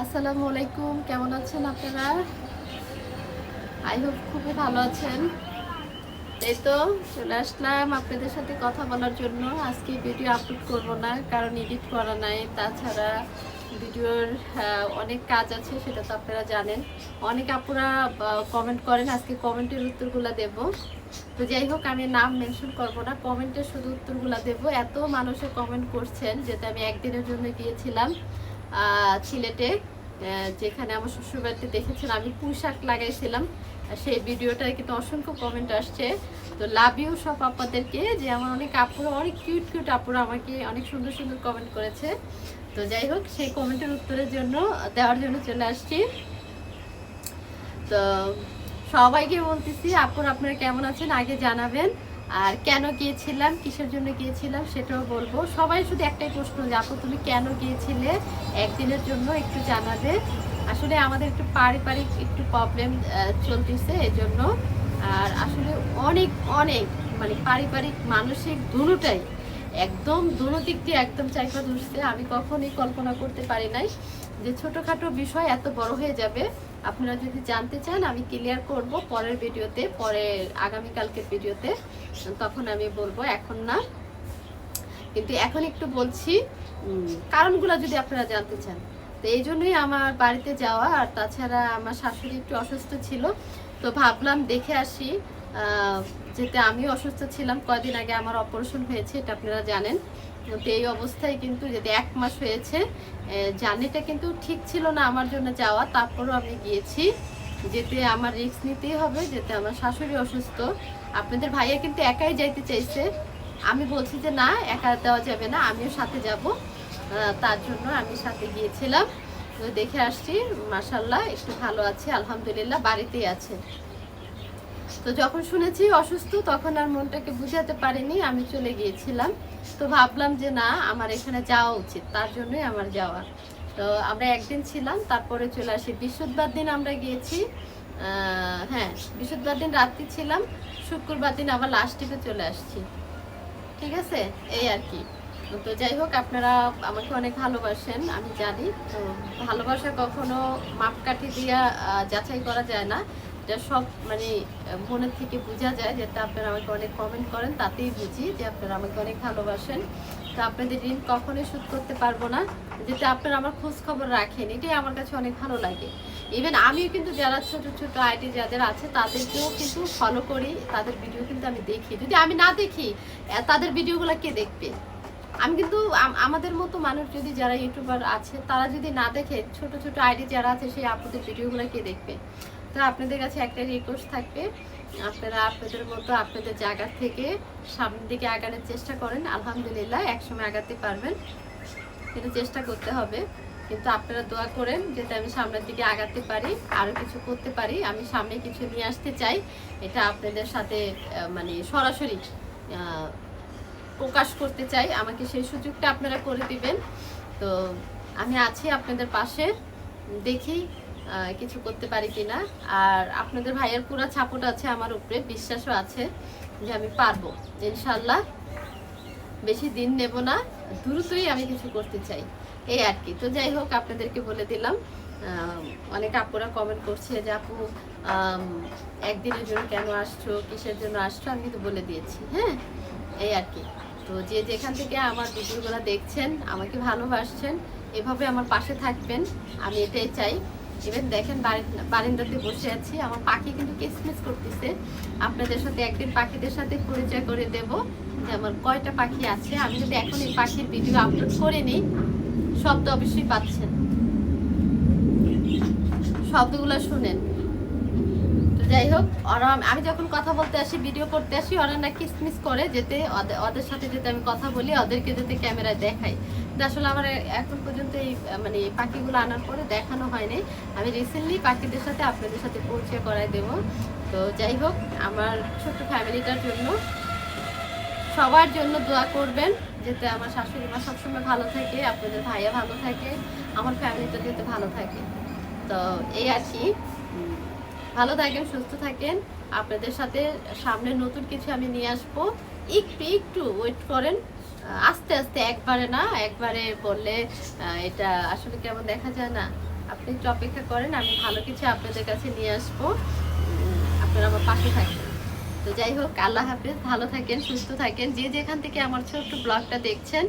আসসালামু আলাইকুম, কেমন আছেন আপনারা? আই হোপ খুবই ভালো আছেন। এই তো চলে আসলাম আপনাদের সাথে কথা বলার জন্য। আজকে ভিডিও আপলোড করব না, কারণ এডিট করা নাই। তাছাড়া ভিডিওর অনেক কাজ আছে, সেটা তো আপনারা জানেন। অনেক আপুরা কমেন্ট করেন, আজকে কমেন্টের উত্তরগুলো দেব। তো যাই হোক, আমি নাম মেনশন করব না। কমেন্টের শুধু উত্তরগুলো দেব। এত মানুষে কমেন্ট করছেন যেটা আমি একদিনের জন্য গিয়েছিলাম সিলেটে যেখানে আমার শ্বশুরবাড়িতে দেখেছেন আমি পোশাক লাগাইছিলাম। সেই ভিডিওটায় কিন্তু অসংখ্য কমেন্ট আসছে। তো লাভ ইউ সব আপনাদেরকে যে আমার অনেক আপুরা, অনেক কিউট কিউট আপুরা আমাকে অনেক সুন্দর সুন্দর কমেন্ট করেছে। তো যাই হোক, সেই কমেন্টের উত্তরের জন্য, দেওয়ার জন্য চলে আসছি। তো সবাইকে বলতেছি আপুর আপনারা কেমন আছেন? আগে জানাবেন। আর কেন গিয়েছিলাম, কিসের জন্য গিয়েছিলাম সেটাও বলব। সবাই শুধু একটাই প্রশ্ন যে, আপু, তুমি কেন গিয়েছিলে? একদিনের জন্য একটু জানাবে। আসলে আমাদের একটু পারিবারিক একটু প্রবলেম চলতেছে এই জন্য আর আসলে অনেক অনেক মানে পারিবারিক, মানসিক দুটাই একদম দুনো দিক দিয়ে একদম চাইপা ধরছে। আমি কখনই কল্পনা করতে পারি নাই। যে ছোটোখাটো বিষয় এত বড় হয়ে যাবে, আপনারা যদি জানতে চান, আমি ক্লিয়ার করব পরের ভিডিওতে, পরে আগামীকালকের ভিডিওতে। তখন আমি বলব, এখন না। কিন্তু এখন একটু বলছি কারণগুলো যদি আপনারা জানতে চান। তো এই জন্যই আমার বাড়িতে যাওয়া, আর তাছাড়া আমার শাশুড়ি একটু অসুস্থ ছিল, তো ভাবলাম দেখে আসি। যেতে আমি অসুস্থ ছিলাম, কয়দিন আগে আমার অপারেশন হয়েছে, এটা আপনারা জানেন। তো এই অবস্থায় কিন্তু যেতে এক মাস হয়েছে জার্নিটা কিন্তু ঠিক ছিল না আমার জন্য যাওয়া। তারপরও আমি গিয়েছি, যেতে আমার রিস্ক নিতেই হবে, যেতে আমার শাশুড়ি অসুস্থ। আপনাদের ভাইয়া কিন্তু একাই যাইতে চাইছে। আমি বলছি যে না, একা দেওয়া যাবে না, আমিও সাথে যাব। তার জন্য আমি সাথে গিয়েছিলাম। দেখে আসছি মাসাল্লাহ একটু ভালো আছে, আলহামদুলিল্লাহ, বাড়িতেই আছে। তো যখন শুনেছি অসুস্থ, তখন আর মনটাকে বুঝাতে পারিনি, আমি চলে গিয়েছিলাম। তো ভাবলাম যে না, আমার এখানে যাওয়া উচিত, তার জন্যই আমার যাওয়া। তো আমরা একদিন ছিলাম, তারপরে চলে আসি। বৃহস্পতিবার দিন আমরা গিয়েছি হ্যাঁ বৃহস্পতিবার দিন রাত্রি ছিলাম, শুক্রবার দিন আবার লাস্ট চলে আসছি। ঠিক আছে? এই আর কি। তো যাই হোক, আপনারা আমাকে অনেক ভালোবাসেন, আমি জানি। তো ভালোবাসা কখনো মাপকাঠি দিয়া যাচাই করা যায় না। এটা সব মানে মনের থেকে বোঝা যায় যেটা আপনারা আমাকে অনেক কমেন্ট করেন, তাতেই বুঝি যে আপনারা আমাকে অনেক ভালোবাসেন। তো আপনাদের ঋণ কখনোই শোধ করতে পারব না যেটা আপনারা আমার খোঁজ খবর রাখেন, এটাই আমার কাছে অনেক ভালো লাগে। ইভেন আমিও কিন্তু যারা ছোট ছোট আইটি যাদের আছে, তাদেরকেও কিন্তু ফলো করি, তাদের ভিডিও কিন্তু আমি দেখি। যদি আমি না দেখি তাদের ভিডিওগুলো কে দেখবে? আমি কিন্তু আমাদের মতো মানুষ যদি যারা ইউটিউবার আছে, তারা যদি না দেখে, ছোট ছোট আইডি যারা আছে, সেই আপুদের ভিডিওগুলো কে দেখবে? তো আপনাদের কাছে একটা রিকোয়েস্ট থাকবে। আপনারা আপনাদের মতো আপনাদের জায়গা থেকে সামনের দিকে আগানোর চেষ্টা করেন। আলহামদুলিল্লাহ, একসময় আগাতে পারবেন। কিন্তু চেষ্টা করতে হবে। কিন্তু আপনারা দোয়া করেন যাতে আমি সামনের দিকে আগাতে পারি আরও কিছু করতে পারি। আমি সামনে কিছু নিয়ে আসতে চাই। এটা আপনাদের সাথে মানে সরাসরি প্রকাশ করতে চাই। আমাকে সেই সুযোগটা আপনারা করে দিবেন। তো আমি আছি আপনাদের পাশে। দেখি কিছু করতে পারি কিনা। আর আপনাদের ভাইয়ের পুরো ছাপট আছে আমার উপরে, বিশ্বাসও আছে যে আমি পারব। ইনশাল্লাহ বেশি দিন নেব না, দ্রুতই আমি কিছু করতে চাই। এই আর কি। তো যাই হোক, আপনাদেরকে বলে দিলাম অনেক আপুরা কমেন্ট করছে যে আপু একদিনের জন্য কেন আসছো, কিসের জন্য আসছো, আমি কিন্তু বলে দিয়েছি হ্যাঁ? এই আর কি। তো যে যেখান থেকে আমার ভিডিওগুলো দেখছেন, আমাকে ভালোবাসছেন, এভাবে আমার পাশে থাকবেন, আমি এটাই চাই। ইভেন দেখেন বারি- বারান্দাতে বসে আছি। আমার পাখি কিন্তু কিসমিস করতেছে। আপনাদের সাথে একদিন পাখিদের সাথে পরিচয় করে দেব। যে আমার কয়টা পাখি আছে। আমি যদি এখন এই পাখির ভিডিও আপলোড করে নিই, শব্দ অবশ্যই পাচ্ছেন। শব্দগুলো শুনেন। যাই হোক ওরা আমি যখন কথা বলতে আসি ভিডিও করতে আসি ওরা না কিসমিস করে যেতে ওদের- সাথে যেতে আমি কথা বলি, ওদেরকে যেতে ক্যামেরায় দেখাই। আসলে আমার এখন পর্যন্ত এই মানে পাখিগুলো আনার পরে দেখানো হয়নি। আমি রিসেন্টলি পাখিদের সাথে আপনাদের সাথে পরিচয় করাই দেবো। তো যাই হোক, আমার ছোট্ট ফ্যামিলিটার জন্য সবার জন্য দোয়া করবেন, যাতে আমার শাশুড়ি মা সবসময় ভালো থাকে, আপনাদের ভাইয়া ভালো থাকে, আমার ফ্যামিলিটা যাতে ভালো থাকে। তো এই আর কি ভালো থাকেন, সুস্থ থাকেন। আপনাদের সাথে সামনে নতুন কিছু আমি নিয়ে আসব। একটু একটু ওয়েট করেন। আস্তে আস্তে একবারে না, একবারে বললে এটা আসলে কেমন দেখা যায় না। আপনি একটু অপেক্ষা করেন, আমি ভালো কিছু আপনাদের কাছে নিয়ে আসব। আপনারা আমার পাশে থাকবেন। তো যাই হোক, আল্লাহ হাফেজ। ভালো থাকেন, সুস্থ থাকেন। যে যেখান থেকে আমার ছোট্ট ব্লগটা দেখছেন,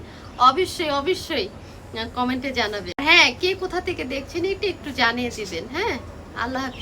অবশ্যই অবশ্যই কমেন্টে জানাবেন। হ্যাঁ কে কোথা থেকে দেখছেন, এটা একটু জানিয়ে দিবেন। হ্যাঁ আল্লাহ হাফেজ।